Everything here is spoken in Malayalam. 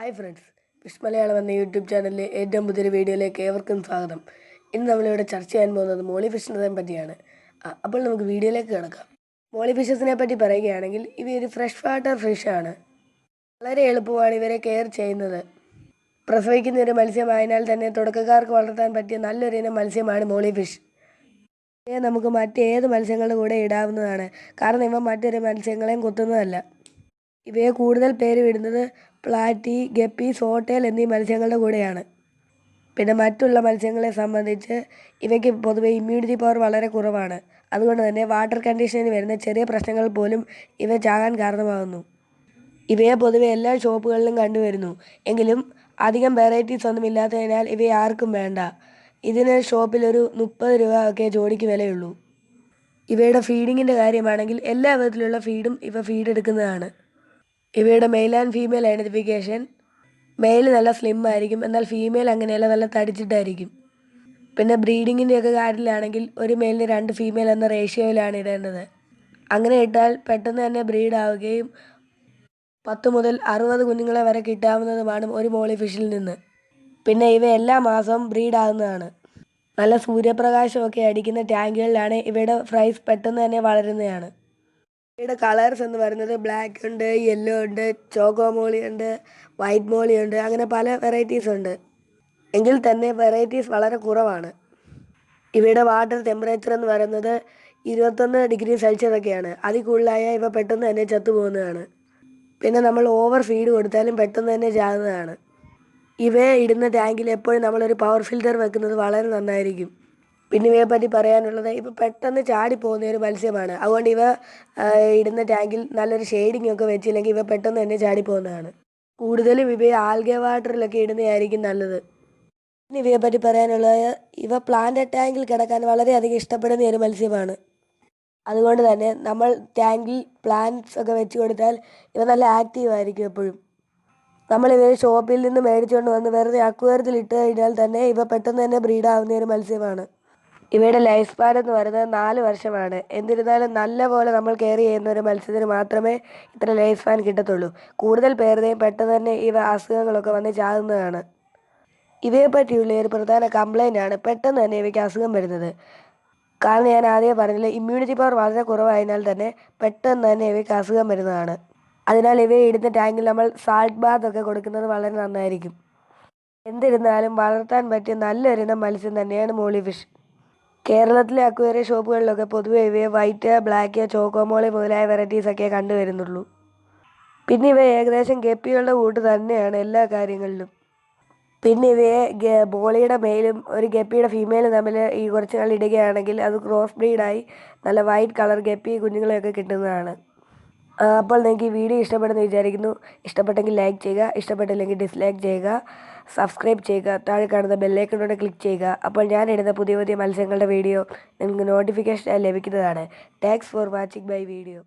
ഹായ് ഫ്രണ്ട്സ് വിഷ് മലയാളം എന്ന യൂട്യൂബ് ചാനലിലെ ഏറ്റവും പുതിയൊരു വീഡിയോയിലേക്ക് ഏവർക്കും സ്വാഗതം. ഇന്ന് നമ്മളിവിടെ ചർച്ച ചെയ്യാൻ പോകുന്നത് മോളി ഫിഷിനെ പറ്റിയാണ്. അപ്പോൾ നമുക്ക് വീഡിയോയിലേക്ക് കിടക്കാം. മോളി ഫിഷസിനെ പറ്റി പറയുകയാണെങ്കിൽ ഇവയൊരു ഫ്രഷ് വാട്ടർ ഫിഷാണ് വളരെ എളുപ്പമാണ് ഇവരെ കെയർ ചെയ്യുന്നത്. പ്രസവിക്കുന്ന ഒരു മത്സ്യമായതിനാൽ തന്നെ തുടക്കക്കാർക്ക് വളർത്താൻ പറ്റിയ നല്ലൊരു ഇനം മത്സ്യമാണ് മോളി ഫിഷ് ഇവയെ നമുക്ക് മറ്റേത് മത്സ്യങ്ങളുടെ കൂടെ ഇടാവുന്നതാണ്. കാരണം ഇവ മറ്റൊരു മത്സ്യങ്ങളെയും കൊത്തുന്നതല്ല. ഇവയെ കൂടുതൽ പേര് വിടുന്നത് പ്ലാറ്റി ഗപ്പി സോട്ടേൽ എന്നീ മത്സ്യങ്ങളുടെ കൂടെയാണ്. പിന്നെ മറ്റുള്ള മത്സ്യങ്ങളെ സംബന്ധിച്ച് ഇവയ്ക്ക് പൊതുവെ ഇമ്മ്യൂണിറ്റി പവർ വളരെ കുറവാണ്. അതുകൊണ്ട് തന്നെ വാട്ടർ കണ്ടീഷനിൽ വരുന്ന ചെറിയ പ്രശ്നങ്ങൾ പോലും ഇവ ചാകാൻ കാരണമാകുന്നു. ഇവയെ പൊതുവെ എല്ലാ ഷോപ്പുകളിലും കണ്ടുവരുന്നു. എങ്കിലും അധികം വെറൈറ്റീസ് ഒന്നും ഇല്ലാത്തതിനാൽ ഇവയെ ആർക്കും വേണ്ട. ഇതിന് ഷോപ്പിലൊരു മുപ്പത് രൂപ ഒക്കെ ജോഡിക്ക് വിലയുള്ളൂ. ഇവയുടെ ഫീഡിങ്ങിന്റെ കാര്യമാണെങ്കിൽ എല്ലാ വിധത്തിലുള്ള ഫീഡും ഇവ ഫീഡ് എടുക്കുന്നതാണ്. ഇവയുടെ male and female identification male നല്ല സ്ലിം ആയിരിക്കും എന്നാൽ ഫീമെയിൽ അങ്ങനെയല്ല നല്ല തടിച്ചിട്ടായിരിക്കും. പിന്നെ ബ്രീഡിങ്ങിന്റെയൊക്കെ കാര്യത്തിലാണെങ്കിൽ ഒരു മെയിലിന് രണ്ട് ഫീമെയിൽ എന്ന റേഷ്യോയിലാണ് ഇടേണ്ടത്. അങ്ങനെ ഇട്ടാൽ പെട്ടെന്ന് തന്നെ ബ്രീഡ് ആവുകയും പത്ത് മുതൽ അറുപത് കുഞ്ഞുങ്ങളെ വരെ കിട്ടാവുന്നതുമാണ് ഒരു മോളി ഫിഷിൽ നിന്ന്. പിന്നെ ഇവ എല്ലാ മാസവും ബ്രീഡ് ആകുന്നതാണ് നല്ല സൂര്യപ്രകാശമൊക്കെ അടിക്കുന്ന ടാങ്കുകളിലാണ് ഇവയുടെ ഫ്രൈസ് പെട്ടെന്ന് തന്നെ വളരുന്നതാണ്. ഇവയുടെ കളേഴ്സ് എന്ന് പറയുന്നത് ബ്ലാക്ക് ഉണ്ട് യെല്ലോ ഉണ്ട് ചോക്കോ മോളി ഉണ്ട് വൈറ്റ് മോളി ഉണ്ട് അങ്ങനെ പല വെറൈറ്റീസ് ഉണ്ട്. എങ്കിൽ തന്നെ വെറൈറ്റീസ് വളരെ കുറവാണ്. ഇവയുടെ വാട്ടർ ടെമ്പറേച്ചർ എന്ന് പറയുന്നത് ഇരുപത്തൊന്ന് ഡിഗ്രി സെൽഷ്യസ് ഒക്കെയാണ്. അതിൽ കൂടുതലായാൽ ഇവ പെട്ടെന്ന് തന്നെ ചത്തുപോകുന്നതാണ് പിന്നെ നമ്മൾ ഓവർ ഫീഡ് കൊടുത്താലും പെട്ടെന്ന് തന്നെ ചാകുന്നതാണ്. ഇവയെ ഇടുന്ന ടാങ്കിൽ എപ്പോഴും നമ്മളൊരു പവർ ഫിൽറ്റർ വെക്കുന്നത് വളരെ നന്നായിരിക്കും. പിന്നെ പറ്റി പറയാനുള്ളത് ഇവ പെട്ടെന്ന് ചാടിപ്പോകുന്ന ഒരു മത്സ്യമാണ്. അതുകൊണ്ട് ഇവ ഇടുന്ന ടാങ്കിൽ നല്ലൊരു ഷെയ്ഡിംഗ് ഒക്കെ വെച്ചില്ലെങ്കിൽ ഇവ പെട്ടെന്ന് തന്നെ ചാടിപ്പോകുന്നതാണ് കൂടുതലും ഇവയെ ആൽഗെ വാട്ടറിലൊക്കെ ഇടുന്നതായിരിക്കും നല്ലത്. പിന്നെ പറ്റി പറയാനുള്ളത് ഇവ പ്ലാന്റ് ടാങ്കിൽ കിടക്കാൻ വളരെയധികം ഇഷ്ടപ്പെടുന്ന ഒരു മത്സ്യമാണ്. അതുകൊണ്ട് തന്നെ നമ്മൾ ടാങ്കിൽ പ്ലാന്റ്സ് ഒക്കെ വെച്ച് കൊടുത്താൽ ഇവ നല്ല ആക്റ്റീവ് ആയിരിക്കും എപ്പോഴും. നമ്മൾ ഇവയെ ഷോപ്പിൽ നിന്ന് മേടിച്ചുകൊണ്ട് വന്ന് വെറുതെ അക്വേറിയത്തിൽ ഇട്ട് കഴിഞ്ഞാൽ തന്നെ ഇവ പെട്ടെന്ന് തന്നെ ബ്രീഡാവുന്ന ഒരു മത്സ്യമാണ്. ഇവയുടെ ലൈഫ് സ്പാൻ എന്ന് പറയുന്നത് നാല് വർഷമാണ്. എന്നിരുന്നാലും നല്ല പോലെ നമ്മൾ കെയർ ചെയ്യുന്ന ഒരു മത്സ്യത്തിന് മാത്രമേ ഇത്ര ലൈഫ് സ്പാൻ കിട്ടത്തുള്ളൂ. കൂടുതൽ പേരുടെയും പെട്ടെന്ന് തന്നെ ഇവ അസുഖങ്ങളൊക്കെ വന്ന് ചാകുന്നതാണ്. ഇവയെ പറ്റിയുള്ള ഒരു പ്രധാന കംപ്ലൈന്റ് ആണ് പെട്ടെന്ന് തന്നെ ഇവയ്ക്ക് അസുഖം വരുന്നത്. കാരണം ഞാൻ ആദ്യം പറഞ്ഞില്ല ഇമ്മ്യൂണിറ്റി പവർ വളരെ കുറവായതിനാൽ തന്നെ പെട്ടെന്ന് തന്നെ ഇവയ്ക്ക് അസുഖം വരുന്നതാണ്. അതിനാൽ ഇവയെ ഇടുന്ന ടാങ്കിൽ നമ്മൾ സാൾട്ട് ബാത്ത് ഒക്കെ കൊടുക്കുന്നത് വളരെ നന്നായിരിക്കും. എന്നിരുന്നാലും വളർത്താൻ പറ്റിയ നല്ലൊരിനം മത്സ്യം തന്നെയാണ് മോളി ഫിഷ് കേരളത്തിലെ അക്വേറിയ ഷോപ്പുകളിലൊക്കെ പൊതുവെ ഇവയെ വൈറ്റ് ബ്ലാക്ക് ചോക്കോമോളി മുതലായ വെറൈറ്റീസൊക്കെ കണ്ടുവരുന്നുള്ളൂ. പിന്നെ ഇവ ഏകദേശം ഗപ്പികളുടെ കൂട്ട് തന്നെയാണ് എല്ലാ കാര്യങ്ങളിലും. പിന്നെ ഇവയെ ബോളിയുടെ മെയിലും ഒരു ഗപ്പിയുടെ ഫീമെയിലും തമ്മിൽ ഈ കുറച്ച് നാൾ ഇടുകയാണെങ്കിൽ അത് ക്രോസ് ബ്രീഡായി നല്ല വൈറ്റ് കളർ ഗപ്പി കുഞ്ഞുങ്ങളെയൊക്കെ കിട്ടുന്നതാണ്. അപ്പോൾ നിങ്ങൾക്ക് ഈ വീഡിയോ ഇഷ്ടപ്പെടുന്നു വിചാരിക്കുന്നു. ഇഷ്ടപ്പെട്ടെങ്കിൽ ലൈക്ക് ചെയ്യുക ഇഷ്ടപ്പെട്ടില്ലെങ്കിൽ ഡിസ്ലൈക്ക് ചെയ്യുക സബ്സ്ക്രൈബ് ചെയ്യുക താഴെ കാണുന്ന ബെല്ലൈക്കണോടെ ക്ലിക്ക് ചെയ്യുക. അപ്പോൾ ഞാൻ ഇടുന്ന പുതിയ പുതിയ മത്സ്യങ്ങളുടെ വീഡിയോ നിങ്ങൾക്ക് നോട്ടിഫിക്കേഷൻ ലഭിക്കുന്നതാണ്. Thanks for watching my video